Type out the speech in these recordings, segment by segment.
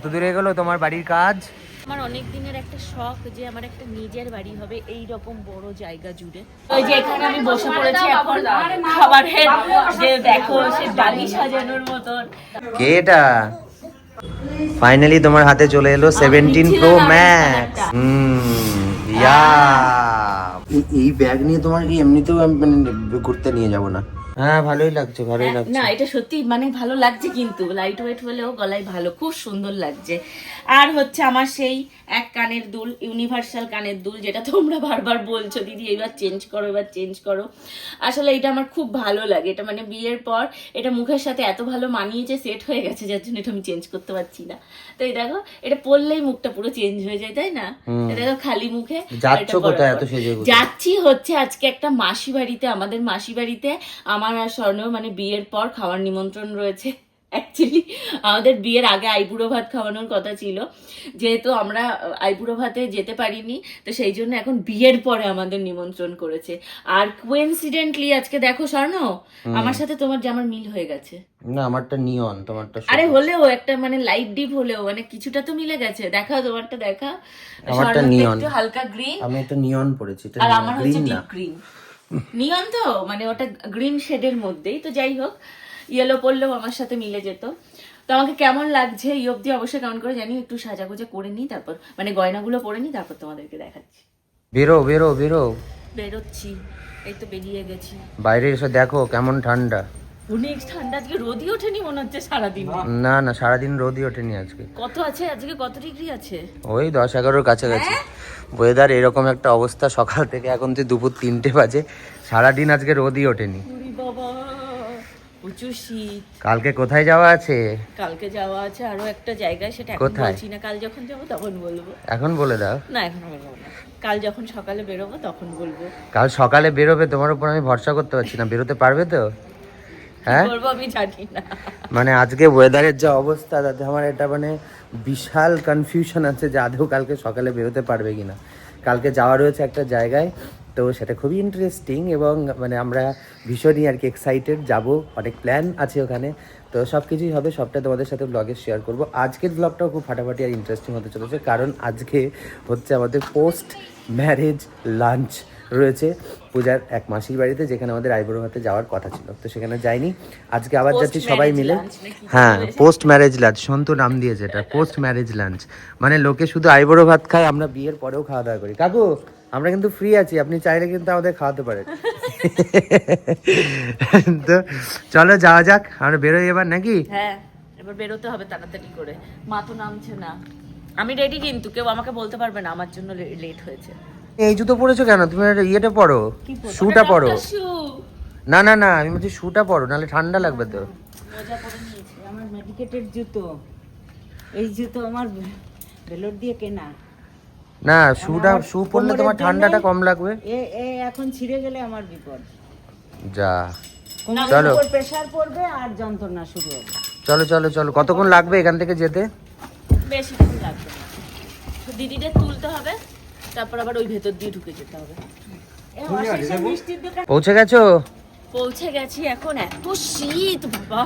কত দূরে গেলো তোমার বাড়ির কাজ? আমার অনেক দিনের একটা শখ যে আমার একটা নিজের বাড়ি হবে এই রকম বড় জায়গা জুড়ে। ওই যে এখানে আমি বসে পড়েছি এখন খাবারের যে দেখো সে ডালি সাজানোর মতন। কে এটা? ফাইনালি তোমার হাতে চলে এলো সেভেন্টিন ছিল প্রো না, ম্যাক্স একটা। ইয়া। এই ব্যাগ নিয়ে তোমার কি এমনিতেও আমি মানে ঘুরতে নিয়ে যাব না? হ্যাঁ ভালোই লাগছে ভালোই লাগছে না এটা সত্যি মানে ভালো লাগছে কিন্তু লাইট ওয়েট হলেও গলায় ভালো খুব সুন্দর লাগছে। আর হচ্ছে আমার সেই এক কানের দুল ইউনিভার্সাল কানের দুল যেটা তোমরা বারবার বলছো দিদি এবার চেঞ্জ করো এবার চেঞ্জ করো। আসলে এটা আমার খুব ভালো লাগে। এটা মানে বিয়ের পর এটা মুখের সাথে এত ভালো মানিয়েছে সেট হয়ে গেছে যার জন্য এটা আমি চেঞ্জ করতে পারছি না। তো এই দেখো এটা পরলেই মুখটা পুরো চেঞ্জ হয়ে যায় তাই না? দেখো খালি মুখে? যাচ্ছি হচ্ছে আজকে একটা মাসি বাড়িতে আমাদের মাসি বাড়িতে আমার আর স্বর্ণ মানে বিয়ের পর খাওয়ার নিমন্ত্রণ রয়েছে। অ্যাকচুয়ালি আমাদের বিয়ের আগে আইবুড়ো ভাত খাওয়ানোর কথা ছিল। যেহেতু আমরা আইবুড়ো ভাতে যেতে পারিনি তো সেই জন্য এখন বিয়ের পরে আমাদের নিমন্ত্রণ করেছে। আর কোইন্সিডেন্টলি আজকে দেখো স্বর্ণ আমার সাথে তোমার জামার মিল হয়ে গেছে। না আমারটা নিয়ন তোমারটা আরে হলেও একটা মানে লাইট ডিপ হলেও মানে কিছুটা তো মিলে গেছে। দেখা তোমারটা দেখা। আমারটা neon। একটু হালকা গ্রিন আমি একটা নিয়ন পড়েছি এটা আর আমার হচ্ছে ডিপ গ্রিন নিয়ন তো মানে ওটা গ্রিন শেডের মধ্যেই তো যাই হোক। ইয়েলো পরলেও আমার সাথে মিলে যেত। তো আমাকে কেমন লাগছে এই অবধি অবশ্যই কেমন করে জানি একটু সাজাগুজা করে নিই তারপর মানে গয়নাগুলো পরে নিই তারপর তোমাদেরকে দেখাচ্ছি। বেরো বেরো বেরো। বেরোচ্ছি এই তো বেরিয়ে গেছি। বাইরে এসে দেখো কেমন ঠান্ডা। অনেক ঠান্ডা আজকে রোদই ওঠেনি মনে হচ্ছে সারাদিন। না। না সারাদিন রোদই ওঠেনি আজকে। কত আছে? আজকে কত ডিগ্রি আছে? ওই দশ এগারোর কাছাকাছি। ওয়েদার এরকম একটা অবস্থা সকাল থেকে এখন তো দুপুর তিনটে বাজে সারাদিন আজকে রোদই ওঠেনি। বাবা। প্রচুর শীত। কালকে কোথায় যাওয়া আছে? কালকে যাওয়া আছে আরও একটা জায়গায় সেটা এখন কোথায়? বলছি না। কাল যখন যাব তখন বলব। এখন বলে দাও। না এখন বলব না। কাল যখন সকালে বেরোবো তখন বলব। কাল সকালে বেরোবে তোমার উপর আমি ভরসা করতে পারছি না। বেরোতে পারবে তো? হ্যাঁ? বলব আমি জানি না। মানে আজকে ওয়েদারের যা অবস্থা তাতে আমার এটা মানে বিশাল কনফিউশন আছে যে আদৌ কালকে সকালে বেরোতে পারবে কিনা। কালকে যাওয়া রয়েছে একটা জায়গায় তো সেটা খুবই ইন্টারেস্টিং এবং মানে আমরা ভীষণই আর কি এক্সাইটেড যাব। অনেক প্ল্যান আছে ওখানে। তো সব কিছুই হবে সবটা তোমাদের সাথে ব্লগে শেয়ার করব। আজকের ব্লগটাও খুব ফাটাফাটি আর ইন্টারেস্টিং হতে চলেছে কারণ আজকে হচ্ছে আমাদের পোস্ট ম্যারেজ লাঞ্চ রয়েছে পূজার এক মাসির বাড়িতে যেখানে আমাদের আইবুড়ো হাতে যাওয়ার কথা ছিল। তো সেখানে যাইনি। আজকে আবার যাচ্ছি সবাই মিলে। হ্যাঁ পোস্ট ম্যারেজ লাঞ্চ সন্তু নাম দিয়েছে এটা পোস্ট ম্যারেজ লাঞ্চ মানে লোকে শুধু আইবুড়ো ভাত খায় আমরা বিয়ের পরেও খাওয়া দাওয়া করি। কাকু আমরা কিন্তু ফ্রি আছি আপনি চাইলে কিন্তু আমাদের খাওয়াতে পারেন। তো চলো যাওয়া যাক আমরা বেরোই এবার নাকি? হ্যাঁ এবার বেরোতে হবে তাড়াতাড়ি করে। মা তো নামছে না। আমি রেডি কিন্তু কেউ আমাকে বলতে পারবে না আমার জন্য লেট হয়েছে। এই জুতো পরেছো কেন? তুমি ইয়েটা পরো। শুটা পরো। না না না আমি বলছি শুটা পরো নাহলে ঠান্ডা লাগবে তো। মোজা পরে নিয়েছি আমার মেডিকেটেড জুতো। এই জুতো আমার ভেলোর দিয়ে কেনা। না শুটা শু পরলে তোমার ঠান্ডাটা কম লাগবে। এ এ এখন ছিঁড়ে গেলে আমার বিপদ। যা। চলো। প্রেসার পড়বে আর যন্ত্রণা শুরু হবে। চলো চলো চলো। কতক্ষণ লাগবে এখান থেকে যেতে? বেশিক্ষণ লাগবে দিদিদের তুলতে হবে তারপর আবার ওই ভেতর দিয়ে ঢুকে যেতে হবে। পৌঁছে গেছো? পৌঁছে গেছি এখন এত শীত বাবা।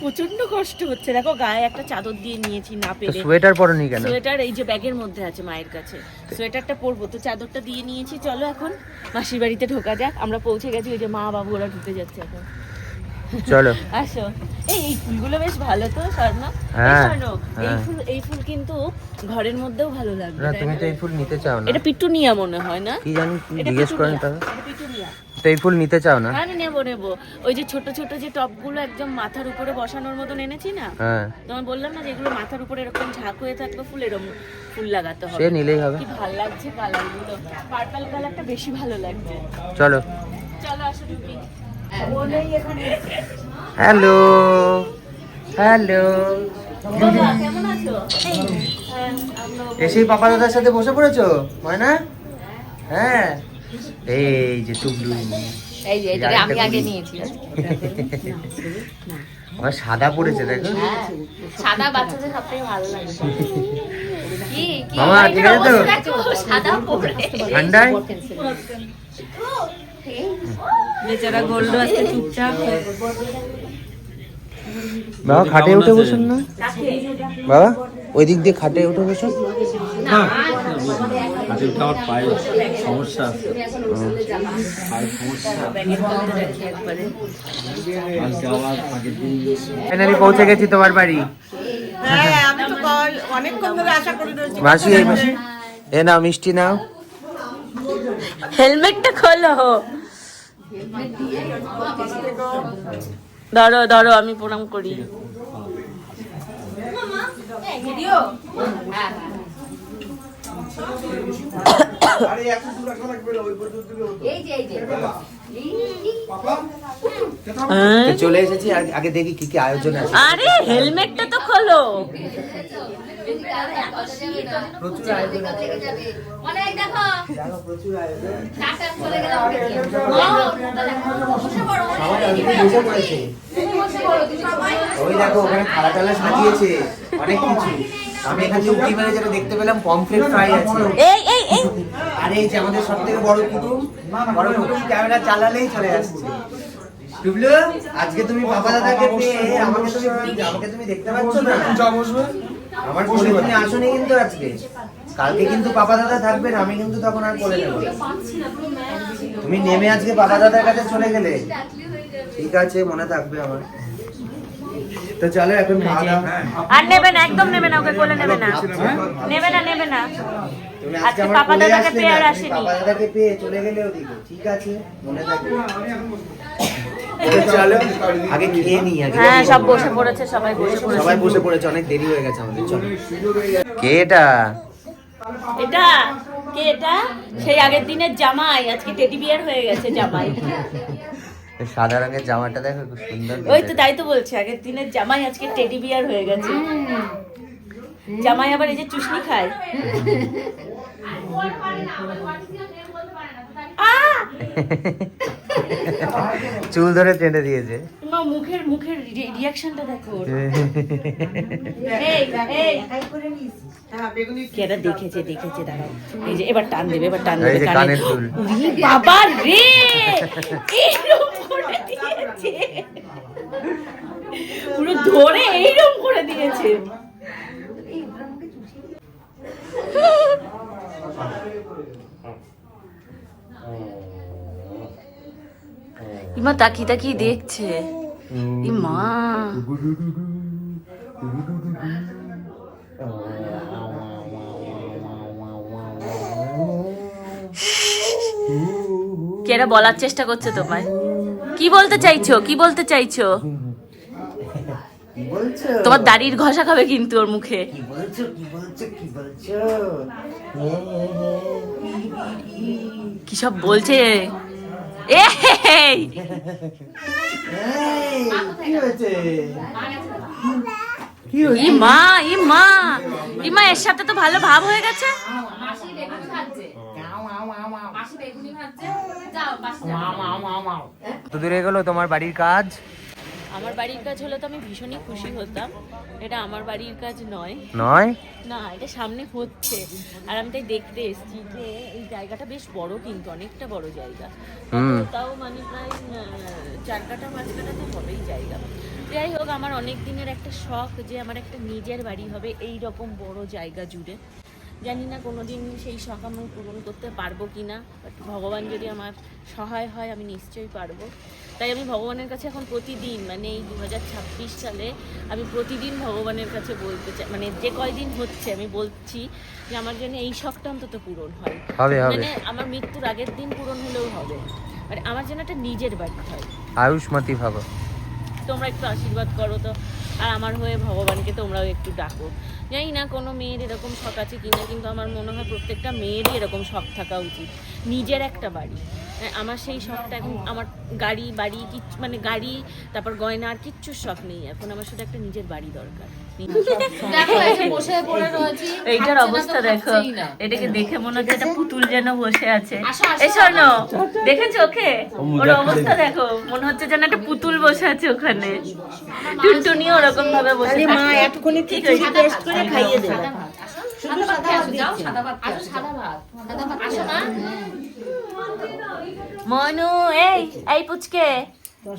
প্রচণ্ড কষ্ট হচ্ছে। দেখো গায়ে একটা চাদর দিয়ে নিয়েছি না পেলে সোয়েটার পরনি কেন? সোয়েটার এই যে ব্যাগের মধ্যে আছে মায়ের কাছে। সোয়েটারটা পরবো। তো চাদরটা দিয়ে নিয়েছি। চলো এখন মাসির বাড়িতে ঢোকা যাক। আমরা পৌঁছে গেছি ওই যে মা বাবু ওরা ঢুকে যাচ্ছে এখন। চলো। আসো। এই এই ফুলগুলো বেশ ভালো তো স্বর্ণ। এই হ্যাঁ, এই হ্যাঁ। ফুল এই ফুল কিন্তু ঘরের মধ্যেও ভালো লাগবে না তুমি তো এই ফুল নিতে চাও না। এটা পিটুনিয়া মনে হয় না? কি জানি জিজ্ঞেস করেন তবে এটা পিটুনিয়া। তো এই ফুল নিতে চাও না হ্যাঁ না, নেব নেব ওই যে ছোট ছোট যে টপগুলো একদম মাথার উপরে বসানোর মতন এনেছি না হ্যাঁ তোমার বললাম না যেগুলো মাথার উপরে এরকম ঝাঁক হয়ে থাকবে ফুল এরকম ফুল লাগাতে সে নিলেই হবে কি ভালো লাগছে কালারগুলো পার্পল কালারটা বেশি ভালো লাগছে চলো চলো আসো ঢুকি হ্যালো হ্যালো হ্যাঁ, এসেই পাপা দাদার সাথে বসে পড়েছো ময়না হ্যাঁ এই যে টুবলু এই যে এটা আমি আগে নিয়েছি আমার সাদা পড়েছে দেখো হ্যাঁ, সাদা বাচ্চাদের সবথেকে ভালো লাগে কি কি মামা, ঠিক আছে তো? সাদা পরে ঠান্ডায় বেচারা গোল্ড আজকে চুপচাপ বাবা খাটে উঠে বসুন না বাবা ওই দিক দিয়ে খাটে উঠে বসুন উঠে আমার পায়ে সমস্যা আছে। পায়ে সমস্যা কালকে আবার আগের দিন ফাইনালি পৌঁছে গেছি তোমার বাড়ি। হ্যাঁ আমি তো কল অনেকক্ষণ ধরে আশা করে রয়েছি। মাসি এই মাসি। এ নাও মিষ্টি নাও। হেলমেটটা খোলো। ধরো ধরো আমি প্রণাম করি। হ্যাঁ? তো চলে এসেছি আগে- দেখি কি কি আয়োজন আছে। আরে হেলমেটটা তো খোলো। ওই দেখো ওখানে টালা সাজিয়েছে। অনেক কিছু। আমি এখানে উঠি মানে যেটা দেখতে পেলাম পমফ্রেট ফ্রাই আছে। এই এই এই। আর এই যে আমাদের সব থেকে বড় কুটুম বড় কুটুম ক্যামেরা চালালেই চলে আসছে। টুবলু আজকে তুমি বাবা দাদাকে পেয়ে আমাকে তুমি আমাকে তুমি দেখতে পাচ্ছ না? আমার কোলে তুমি আসোনি কিন্তু আজকে। কালকে কিন্তু বাবা দাদা থাকবে না আমি কিন্তু তখন আর করে নেব তুমি নেমে আজকে বাবা দাদার কাছে চলে গেলে। ঠিক আছে মনে থাকবে আমার। তো চলো এখন খাওয়া দাওয়া আর নেবে না একদম নেবে না ওকে কোলে নেবে না। নেবে না নেবে না। আজকে আজকে পাপা দাদাকে পেয়ে আর আসেনি। পাপা দাদাকে পেয়ে চলে গেলে ওদিকে ঠিক আছে? মনে থাকবে। চলো আগে খেয়ে নিই আগে। হ্যাঁ সব বসে পড়েছে সবাই বসে পড়েছে। সবাই বসে পড়েছে অনেক দেরি হয়ে গেছে আমাদের চলো। কে এটা? এটা কে এটা? সেই আগের দিনের জামাই আজকে টেডি বিয়ার হয়ে গেছে জামাই। সাদা রঙের জামাটা দেখো খুব সুন্দর ওই তো তাই তো বলছে আগের দিনের জামাই আজকে টেডি বিয়ার হয়ে গেছে। জামাই আবার এই যে চুষনি খায়। চুল ধরে টেনে দিয়েছে। মা মুখের মুখের রিয়াকশনটা দেখো হ্যাঁ কেটা দেখেছে দেখেছে দাঁড়াও। এই যে এবার টান দেবে এবার টান দেবে কানে। বাবা রে এইরকম করে দিয়েছে পুরো ধরে এইরকম করে দিয়েছে। ইমা তাকিয়ে তাকিয়ে দেখছে। ইমা। কেরা বলার চেষ্টা করছে তোমায়? কি বলতে চাইছো? কি বলতে চাইছো? তোমার দাড়ির ঘষা খাবে কিন্তু ওর মুখে। কি বলছো? কি বলছো? কি বলছো? কি সব বলছে? মা ই মা এর সাথে তো ভালো ভাব হয়ে গেছে। তো দূরে গেলো তোমার বাড়ির কাজ? আমার বাড়ির কাজ হলে তো আমি ভীষণই খুশি হতাম। এটা আমার বাড়ির কাজ নয়। নয়? না এটা সামনে হচ্ছে। আর আমি তাই দেখতে এসেছি যে এই জায়গাটা বেশ বড় কিন্তু অনেকটা বড় জায়গা। তাও মানে প্রায় চার কাটা পাঁচ কাটা তো হবেই জায়গা। যাই হোক আমার অনেক দিনের একটা শখ যে আমার একটা নিজের বাড়ি হবে এই রকম বড় জায়গা জুড়ে। জানি না কোনোদিন সেই শখ আমি পূরণ করতে পারব কি না বাট ভগবান যদি আমার সহায় হয় আমি নিশ্চয়ই পারব। তাই আমি ভগবানের কাছে এখন প্রতিদিন মানে এই দু সালে আমি প্রতিদিন ভগবানের কাছে বলতে চাই মানে যে কয়দিন হচ্ছে আমি বলছি যে আমার জন্য এই শখটা অন্তত পূরণ হয়। মানে আমার মৃত্যুর আগের দিন পূরণ হলেও হবে। মানে আমার যেন একটা নিজের বাড়ি হয়। আয়ুষ্মতি ভাব। তোমরা একটু আশীর্বাদ করো তো। আর আমার হয়ে ভগবানকে তোমরাও একটু ডাকো। জানি না কোনো মেয়ের এরকম শখ আছে কিনা, কিন্তু আমার মনে হয় প্রত্যেকটা মেয়েরই এরকম শখ থাকা উচিত। নিজের একটা বাড়ি। আমার সেই শখটা এখন আমার গাড়ি বাড়ি কিচ্ছু মানে গাড়ি তারপর গয়না আর কিচ্ছুর শখ নেই। এখন আমার শুধু একটা নিজের বাড়ি দরকার। এইটার অবস্থা দেখো। এটাকে দেখে মনে হচ্ছে একটা পুতুল যেন বসে আছে। এই শোনো দেখেছ ওকে? ওর অবস্থা দেখো। মনে হচ্ছে যেন একটা পুতুল বসে আছে ওখানে। টুনটুনিও ওরকম ভাবে বসে মা। এতক্ষণে ঠিক আছে টেস্ট করে খাইয়ে দেবে। সাদা ভাত আসো সাদা ভাত খেয়ে আসো যাও সাদা ভাত আসো সাদা ভাত। সাদা ভাত আসো না মনু এই এই পুচকে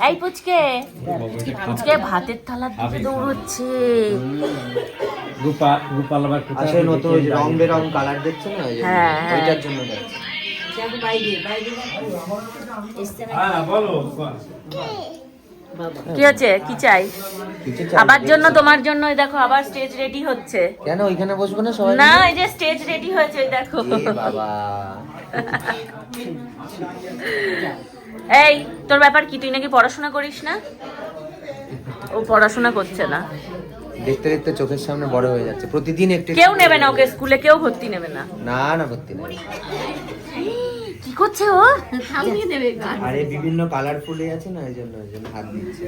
এই পুচকে। পুচকে ভাতের থালা দিকে দৌড়চ্ছে। রূপা রূপা লাবার কোথায়? আসলে নতুন রং বেরং কালার দেখছ না? হ্যাঁ, হ্যাঁ। ওইটার জন্য বাইরে বাইরে হ্যাঁ বলো। কি হচ্ছে? কি চাই? আবার জন্য তোমার জন্য দেখো আবার স্টেজ রেডি হচ্ছে। কেন ওইখানে বসবো না সবাই না এই যে স্টেজ রেডি হয়েছে দেখো। বাবা। এই তোর ব্যাপার কি? তুই নাকি পড়াশোনা করিস না? ও পড়াশোনা করছে না। দেখতে দেখতে চোখের সামনে বড় হয়ে যাচ্ছে। প্রতিদিন একটু কেউ নেবে না ওকে স্কুলে কেউ ভর্তি নেবে না। না না ভর্তি না কি করছে ও? থামিয়ে দেবে আরে বিভিন্ন কালারফুল আছে না ওই জন্য জন্য হাত দিচ্ছে।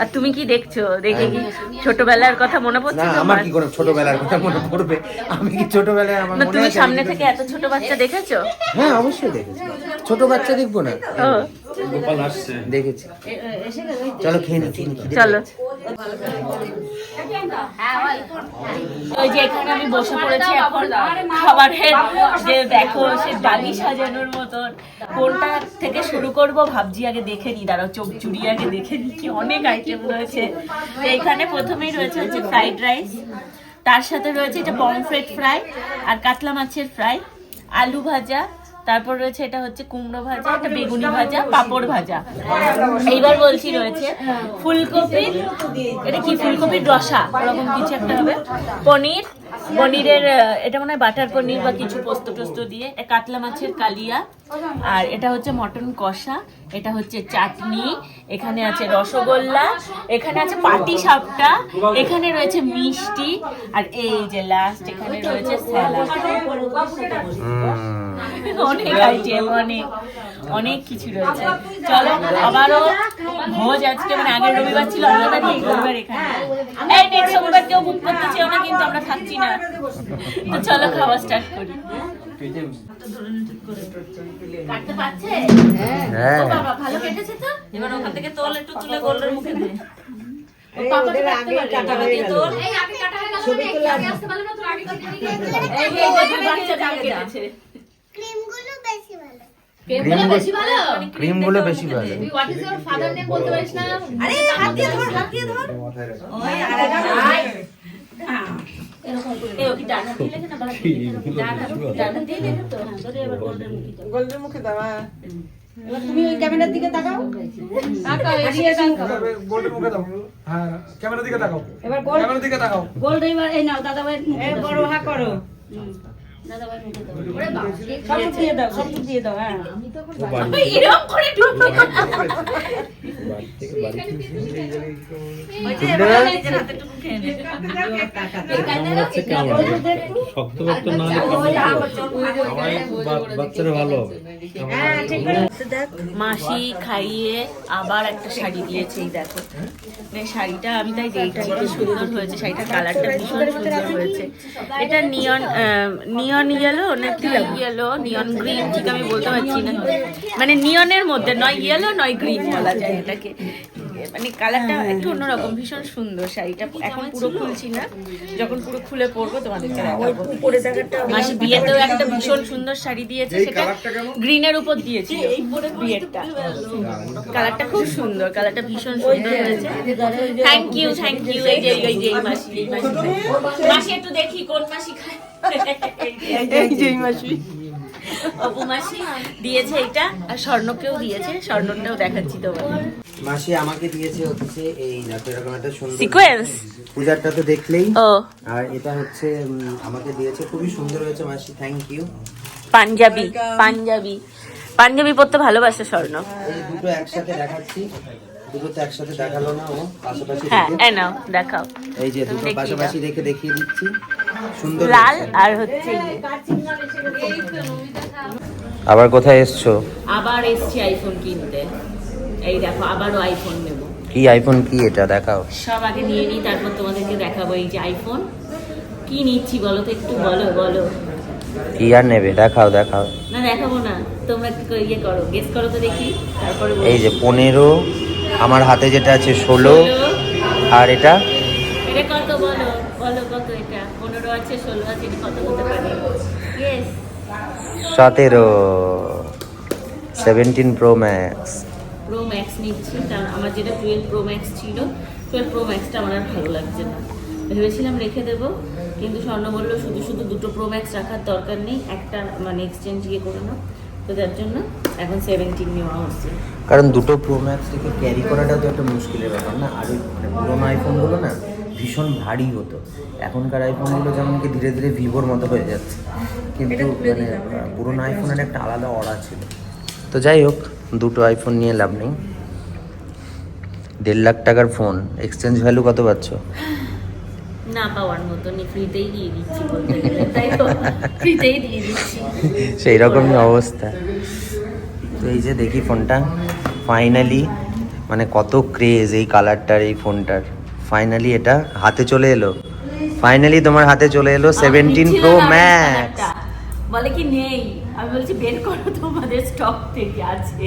আর তুমি কি দেখছ? দেখে কি ছোটবেলার কথা মনে না পড়ছে আমার কি করে ছোটবেলার কথা মনে পড়বে? আমি কি ছোটবেলায় আমার না মনে তুমি সামনে থেকে এত ছোট বাচ্চা দেখেছ? হ্যাঁ অবশ্যই দেখেছি। ছোট বাচ্চা দেখব না? গোপাল আসছে দেখেছি চলো খেয়ে নি নি, চলো। ওই যে এখানে আমি বসে পড়েছি এখন খাবারের যে দেখো, সে ডালি সাজানোর মতন। কোনটা থেকে শুরু করব ভাবছি আগে দেখে নি, দাঁড়াও, চোখ চুড়িয়ে আগে দেখে নি কি অনেক আইটেম রয়েছে। এখানে প্রথমেই রয়েছে হচ্ছে ফ্রাইড রাইস তার সাথে রয়েছে এটা পমফ্রেট ফ্রাই আর কাতলা মাছের ফ্রাই আলু ভাজা তারপর রয়েছে এটা হচ্ছে কুমড়ো ভাজা একটা বেগুনি ভাজা পাপড় ভাজা। এইবার বলছি রয়েছে ফুলকপি এটা কি ফুলকপির রসা? ওরকম কিছু একটা হবে। পনির পনিরের এটা মনে হয় বাটার পনির বা কিছু পোস্ত টোস্ত দিয়ে। কাতলা মাছের কালিয়া। আর এটা হচ্ছে মটন কষা এটা হচ্ছে চাটনি এখানে আছে রসগোল্লা এখানে আছে পাটি সাপটা এখানে রয়েছে মিষ্টি আর এই যে লাস্ট এখানে রয়েছে স্যালাড অনেক আইটেম অনেক অনেক কিছু রয়েছে। চলো আবারও ভোজ আজকে মানে আগের রবিবার ছিল আমরা রবিবার এখানে। এই নেক্সট রবিবার কেউ বুক করতে চেও না কিন্তু আমরা থাকছি না। তো চলো খাওয়া স্টার্ট করি। কাটতে পারছে? হ্যাঁ। ও বাবা ভালো কেটেছে তো? এবার ওখান থেকে তোল একটু তুলে মুখে দে। ও পাপাকে কাটতে পারবে। দিয়ে তোল। এই আগে কাটা হয়ে গেল না একটু আগে আসতে পারলে না তোর আগে কাটিয়ে দিয়ে এই যে এই যে বাচ্চা কেটেছে। ক্রিমগুলো বেশি ভালো। ক্রিমগুলো বেশি ভালো? তুই what is your father name বলতে পারিস না? আরে হাত দিয়ে ধর হাত দিয়ে ধর। ওই আর আই এ ওকে ডানা দিয়ে লেখে না বাবা? ডানা ডানা দিয়ে লেখে তো। হ্যাঁ ধরে এবার গোল্ডেন মুখে দাও গোল্ডের মুখে দাও হ্যাঁ। এবার তুমি ওই ক্যামেরার দিকে তাকাও। তাকাও এদিকে তাকাও। গোল্ডের মুখে দাও। হ্যাঁ ক্যামেরার দিকে তাকাও। এবার গোল ক্যামেরার দিকে তাকাও। গোল্ড এবার এই নাও দাদা ভাই বড় হা করো। মাসি খাইয়ে আবার একটা শাড়ি দিয়েছে, এই দেখো। শাড়িটা আমি তাই কি সুন্দর হয়েছে, শাড়িটার কালারটা ভীষণ সুন্দর হয়েছে। এটা নিয়ন নিয়ন ইয়েলো নাকি ইয়েলো নিয়ন গ্রিন ঠিক আমি বলতে পারছি না। মানে নিয়নের মধ্যে নয় ইয়েলো নয় গ্রিন বলা যায় এটাকে। মানে কালারটা একটু অন্যরকম ভীষণ সুন্দর শাড়িটা। এখন পুরো খুলছি না। যখন পুরো খুলে পরবো তোমাদেরকে দেখাবো। মাসি বিয়েতেও একটা ভীষণ সুন্দর শাড়ি দিয়েছে সেটা গ্রিনের উপর দিয়েছে। এই পরে বিয়েরটা। কালারটা খুব সুন্দর কালারটা ভীষণ সুন্দর হয়েছে। থ্যাংক ইউ থ্যাংক ইউ এই যে এই যে এই মাসি এই মাসি। মাসি একটু দেখি কোন মাসি খায়। এই যে মাসি। অপু মাসি দিয়েছে এটা আর স্বর্ণকেও দিয়েছে স্বর্ণটাও দেখাচ্ছি তোমার মাসি আমাকে দিয়েছে হচ্ছে এই দেখো এরকম একটা সুন্দর সিকোয়েন্স পূজারটা তো দেখলেই। আর এটা হচ্ছে আমাকে দিয়েছে খুবই সুন্দর হয়েছে মাসি থ্যাংক ইউ পাঞ্জাবি পাঞ্জাবি। পাঞ্জাবি পরতে ভালোবাসে স্বর্ণ। এই দুটো একসাথে দেখাচ্ছি। দুটো তো একসাথে দেখাল না ও পাশাপাশি হ্যাঁ নাও দেখাও। এই যে দুটো পাশাপাশি রেখে দেখিয়ে দিচ্ছি। লাল আর হচ্ছে ইয়ে। আবার কোথায় এসছো? আবার এসছি আইফোন কিনতে। এই দেখো আবারও আইফোন নেব। কি আইফোন কি এটা? দেখাও। সব আগে নিয়ে নিই তারপর তোমাদেরকে দেখাবো এই যে আইফোন কি নিচ্ছি বলো তো একটু বলো বলো। কি আর নেবে? দেখাও দেখাও। না দেখাবো না। তোমরা একটু ইয়ে করো গেস করো তো দেখি। তারপরে এই যে পনেরো আমার হাতে যেটা আছে ষোলো। আর এটা? সতেরো। Seventeen pro max pro max নিচ্ছি কারণ আমার যেটা twelve pro max twelve pro pro ম্যাক্সটা আমার আর ভালো লাগছে না। ভেবেছিলাম রেখে দেবো কিন্তু স্বর্ণ বলল শুধু শুধু দুটো প্রো ম্যাক্স রাখার দরকার নেই একটা মানে এক্সচেঞ্জ ইয়ে করে নাও। তো তার জন্য এখন সেভেন্টিন নেওয়া হচ্ছে। কারণ দুটো প্রো ম্যাক্সটাকে ক্যারি করাটা তো একটা মুশকিলের ব্যাপার না? আর মানে পুরোনো আইফোনগুলো না ভীষণ ভারী হতো। এখনকার আইফোনগুলো যেমন কি ধীরে ধীরে ভিভোর মতো হয়ে যাচ্ছে। কিন্তু মানে পুরোনো আইফোনের একটা আলাদা অড়া ছিল। তো যাই হোক দুটো আইফোন নিয়ে লাভ নেই। দেড় লাখ টাকার ফোন এক্সচেঞ্জ ভ্যালু কত পাচ্ছ? না পাওয়ার মতনই ফ্রিতেই দিয়ে দিচ্ছি বলতে গেলে তাই তো? ফ্রিতেই দিয়ে দিচ্ছি। সেই রকমই অবস্থা। তো এই যে দেখি ফোনটা ফাইনালি মানে কত ক্রেজ এই কালারটার এই ফোনটার ফাইনালি এটা হাতে চলে এলো। ফাইনালি তোমার হাতে চলে এলো সেভেন্টিন প্রো ম্যাক্স বলে কি নেই। আমি বলছি বের করো তোমাদের স্টক থেকে আছে।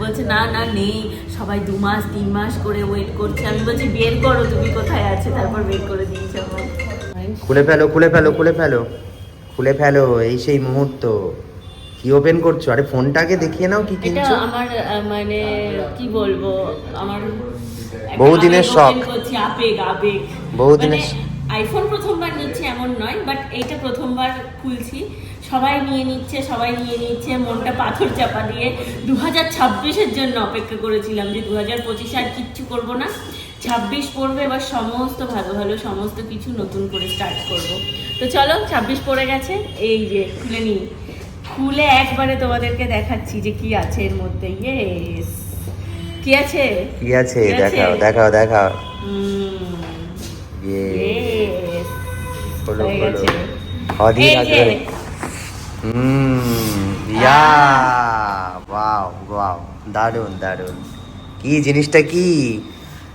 বলছে না না নেই। সবাই দু মাস তিন মাস করে ওয়েট করছে। আমি বলছি বের করো তুমি কোথায় আছে? তারপর বের করে দিয়েছে আমার খুলে ফেলো খুলে ফেলো খুলে ফেলো। খুলে ফেলো এই সেই মুহূর্ত। কি ওপেন করছ? আরে ফোনটাকে দেখিয়ে নাও কি কিনছো। আমার মানে কি বলব? আমার বহুদিনের শখ। আবেগ আবেগ বহুদিনের মানে আইফোন প্রথমবার নিচ্ছি এমন নয় বাট এইটা প্রথমবার খুলছি। সবাই নিয়ে নিচ্ছে সবাই নিয়ে নিচ্ছে মনটা পাথর চাপা দিয়ে। দু হাজার ছাব্বিশের জন্য অপেক্ষা করেছিলাম যে দু হাজার পঁচিশে আর কিচ্ছু করব না। ছাব্বিশ পড়বে এবার সমস্ত ভালো ভালো সমস্ত কিছু নতুন করে স্টার্ট করব। তো চলো ছাব্বিশ পড়ে গেছে এই যে খুলে নিই। খুলে একবারে তোমাদেরকে দেখাচ্ছি যে কি আছে এর মধ্যে। ইয়েস কি আছে? কি আছে? দেখাও দেখাও দেখাও। ইয়ে। খোলো খোলো অধীর আগ্রহে। হুম ইয়া ওয়াও ওয়াও দারুণ দারুণ কি জিনিসটা কি?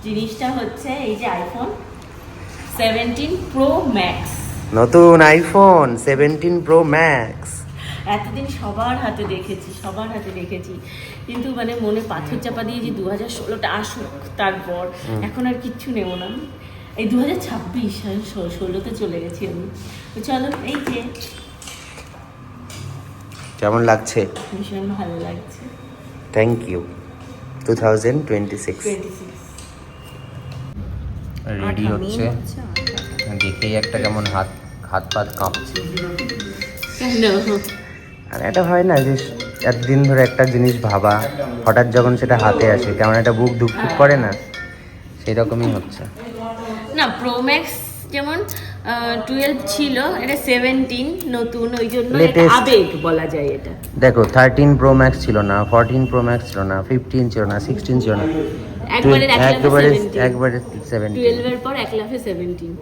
জিনিসটা হচ্ছে এই যে আইফোন সেভেন্টিন প্রো ম্যাক্স নতুন আইফোন সেভেন্টিন প্রো ম্যাক্স এতদিন সবার হাতে দেখেছি সবার হাতে দেখেছি। কিন্তু মানে মনে পাথর চাপা দিয়ে যে দু হাজার ষোলোটা আসুক তারপর এখন আর কিচ্ছু নেব না। এই দু হাজার ছাব্বিশ আমি ষোলোতে চলে গেছি আমি। তো চলো এই যে। কেমন লাগছে? ভীষণ ভালো লাগছে। Thank you two thousand twenty six twenty six ready হচ্ছে দেখেই একটা কেমন হাত হাত পাত কাঁপছে। কেন? আর এটা হয় না যে এতদিন ধরে একটা জিনিস ভাবা হঠাৎ যখন সেটা হাতে আসে কেমন একটা বুক ধুক করে না? সেই রকমই হচ্ছে। না প্রো ম্যাক্স যেমন টুয়েলভ ছিল এটা সেভেন্টিন নতুন ওই জন্য. আবেগ বলা যায় এটা। দেখো থার্টিন প্রো ম্যাক্স ছিল না ফোরটিন প্রো ম্যাক্স ছিল না ফিফটিন ছিল না সিক্সটিন ছিল না। একবারে পর এক লাফে সেভেন্টিন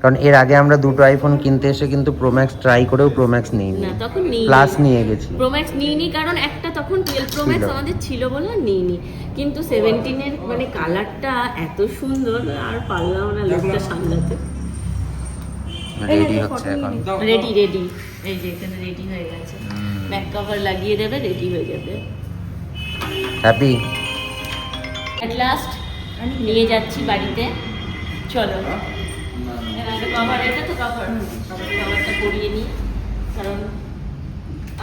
কারণ এর আগে আমরা দুটো আইফোন কিনতে এসে কিন্তু প্রো ম্যাক্স ট্রাই করেও প্রো ম্যাক্স নিইনি। না তখন নিই প্লাস নিয়ে গেছি। প্রো ম্যাক্স নিইনি কারণ একটা তখন টুয়েলভ প্রো ম্যাক্স আমাদের ছিল বলে আর নিইনি। কিন্তু সেভেন্টিনের মানে কালারটা এত সুন্দর আর পারলাম না লোকটা সামলাতে। রেডি হচ্ছে এখন। রেডি রেডি এই যে এখানে রেডি হয়ে গেছে। ব্যাক কভার লাগিয়ে দেবে রেডি হয়ে যাবে। হ্যাপি অ্যাট লাস্ট নিয়ে যাচ্ছি বাড়িতে। চলো। কভার এটা তো কভার কভারটা পরিয়ে নিই। কারণ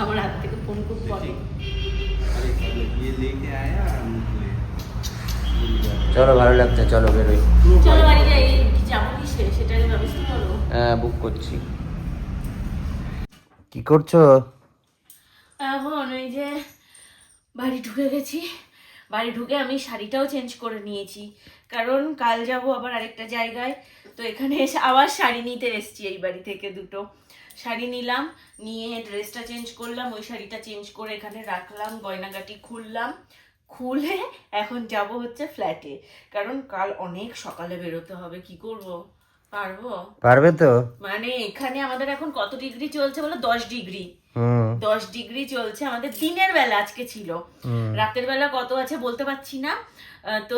আমার হাত থেকে ফোন খুব পড়ে। চলো ভালো লাগছে চলো বেরোই। চলো বাড়ি যাই কি যাব কি সে সেটার ব্যবস্থা করো। হ্যাঁ বুক করছি। কি করছ? এখন ওই যে বাড়ি ঢুকে গেছি। বাড়ি ঢুকে আমি শাড়িটাও চেঞ্জ করে নিয়েছি। কারণ কাল যাব আবার আরেকটা জায়গায়, তো এখানে এসে আবার শাড়ি নিতে এসেছি এই বাড়ি থেকে দুটো। শাড়ি নিলাম, নিয়ে ড্রেসটা চেঞ্জ করলাম, ওই শাড়িটা চেঞ্জ করে এখানে রাখলাম, গয়নাগাটি খুললাম। খুলে এখন যাব হচ্ছে ফ্ল্যাটে কারণ কাল অনেক সকালে বেরোতে হবে, কি করব? পারব। পারবে তো? মানে এখানে আমাদের এখন কত ডিগ্রি চলছে বলো? দশ ডিগ্রি। দশ ডিগ্রি চলছে। আমাদের দিনের বেলা আজকে ছিল। রাতের বেলা কত আছে বলতে পারছি না। তো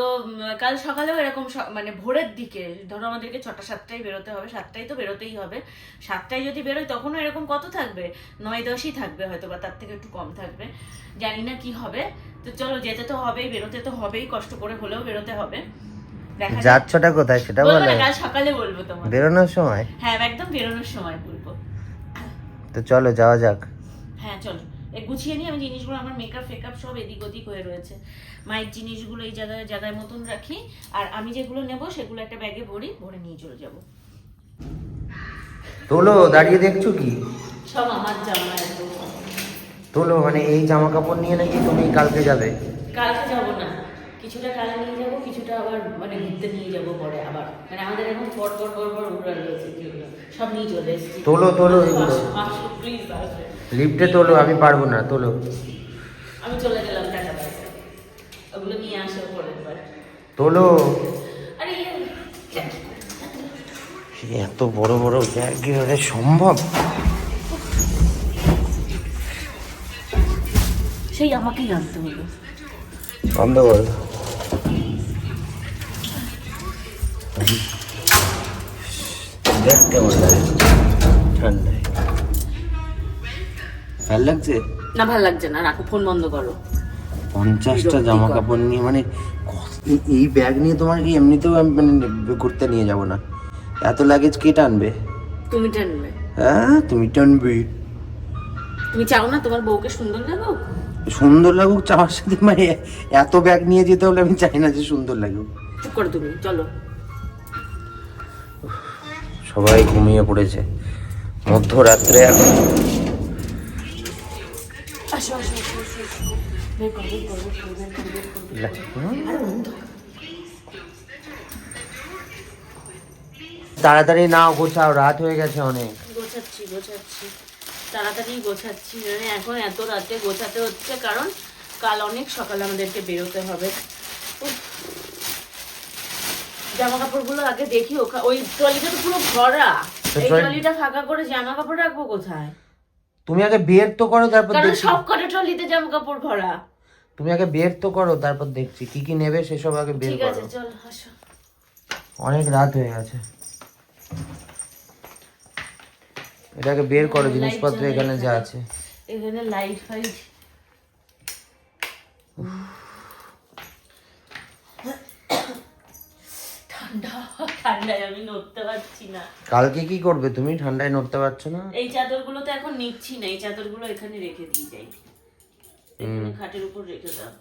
কাল সকালেও এরকম মানে ভোরের দিকে ধরো আমাদেরকে ছটা সাতটায় বেরোতে হবে সাতটায় তো বেরোতেই হবে। সাতটায় যদি বেরোয় তখনও এরকম কত থাকবে? নয় দশই থাকবে হয়তো বা তার থেকে একটু কম থাকবে। জানি না কি হবে। তো চলো যেতে তো হবেই বেরোতে তো হবেই কষ্ট করে হলেও বেরোতে হবে। যাচ্ছটা কোথায় সেটা বলো। কাল সকালে বলব তোমার বেরোনোর সময়? হ্যাঁ একদম বেরোনোর সময় বলব। তো চলো যাওয়া যাক। হ্যাঁ চলো। গুছিয়ে নিয়ে আমি জিনিসগুলো আমার মেকআপ ফেকআপ সব এদিক ওদিক হয়ে রয়েছে। মায়ের জিনিসগুলো এই জায়গায় জায়গায় মতন রাখি। আর আমি যেগুলো নেব সেগুলো একটা ব্যাগে ভরি ভরে নিয়ে চলে যাব। তোলো দাঁড়িয়ে দেখছ কি? সব আমার জামা তোলো মানে এই জামা কাপড় নিয়ে নাকি তুমি কালকে যাবে? কালকে যাব না। কিছুটা কালে নিয়ে যাব কিছুটা আবার মানে ঘুরতে নিয়ে যাব পরে আবার। মানে আমাদের এখন পর পর পর পর উড়াল রয়েছে যেগুলো সব নিয়ে চলে এসেছি। তোলো, তোলো এগুলো। লিফটে তোলো আমি পারব না তোলো। আমি চলে গেলাম টাকা পয়সা। ওগুলো নিয়ে আসো পরের বার। তোলো। আরে ইয়ে, এত বড় বড় ব্যাগ সম্ভব? সেই আমাকেই আনতে হলো। বন্ধ কর দেখ কেমন লাগে ঠান্ডায়। ভালো লাগছে না ভালো লাগছে না। রাখো ফোন বন্ধ করো। পঞ্চাশটা জামা কাপড় নিয়ে মানে এই- এই ব্যাগ নিয়ে তোমার কি এমনিতেও মানে ঘুরতে নিয়ে যাব না? এত লাগেজ কে টানবে? তুমি টানবে। হ্যাঁ তুমি টানবি। তুমি চাও না তোমার বউকে সুন্দর লাগুক? সুন্দর লাগুক চাওয়ার সাথে মানে এত ব্যাগ নিয়ে যেতে হলে আমি চাই না যে সুন্দর লাগুক। চুপ করো তুমি চলো। সবাই ঘুমিয়ে পড়েছে। মধ্যরাত্রে এখন তাড়াতাড়ি নাও, গোছাও, রাত হয়ে গেছে অনেক। গোছাচ্ছি গোছাচ্ছি। তাড়াতাড়ি গোছাচ্ছি মানে এখন এত রাতে গোছাতে হচ্ছে, কারণ কাল অনেক সকালে আমাদেরকে বেরোতে হবে। জামা কাপড়গুলো আগে দেখি ওই ট্রলিটা তো পুরো ভরা। এই ট্রলিটা ফাঁকা করে জামা কাপড় রাখব কোথায়? তুমি আগে বের তো করো তারপর কারণ দেখছি। সব কটা ট্রলিতে জামা কাপড় ভরা। তুমি আগে বের তো করো তারপর দেখছি। কি কি নেবে সেসব আগে বের ঠিক করো। আছে চল আসো। অনেক রাত হয়ে গেছে। এটাকে বের করো জিনিসপত্র এখানে যা আছে। এখানে লাইট ফাইট ঠান্ডায় আমি নড়তে পারছি না। কালকে কি করবে? তুমি ঠান্ডায় নড়তে পারছ না? এই চাদরগুলো তো এখন নিচ্ছি না এই চাদরগুলো এখানে রেখে দিয়ে যাই। এখানে খাটের উপর রেখে দাও।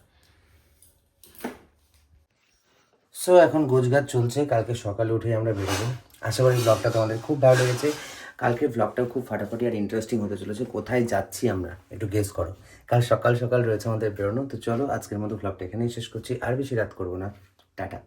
সো এখন গোছগাছ চলছে কালকে সকালে উঠে আমরা বেরোবো। আশা করি ব্লগটা তোমাদের খুব ভালো লেগেছে। কালকে ব্লগটা খুব ফাটাফাটি আর ইন্টারেস্টিং হতে চলেছে। কোথায় যাচ্ছি আমরা? একটু গেস করো। কাল সকাল সকাল রয়েছে আমাদের বেরোনো। তো চলো আজকের মতো ব্লগটা এখানেই শেষ করছি। আর বেশি রাত করব না। টাটা।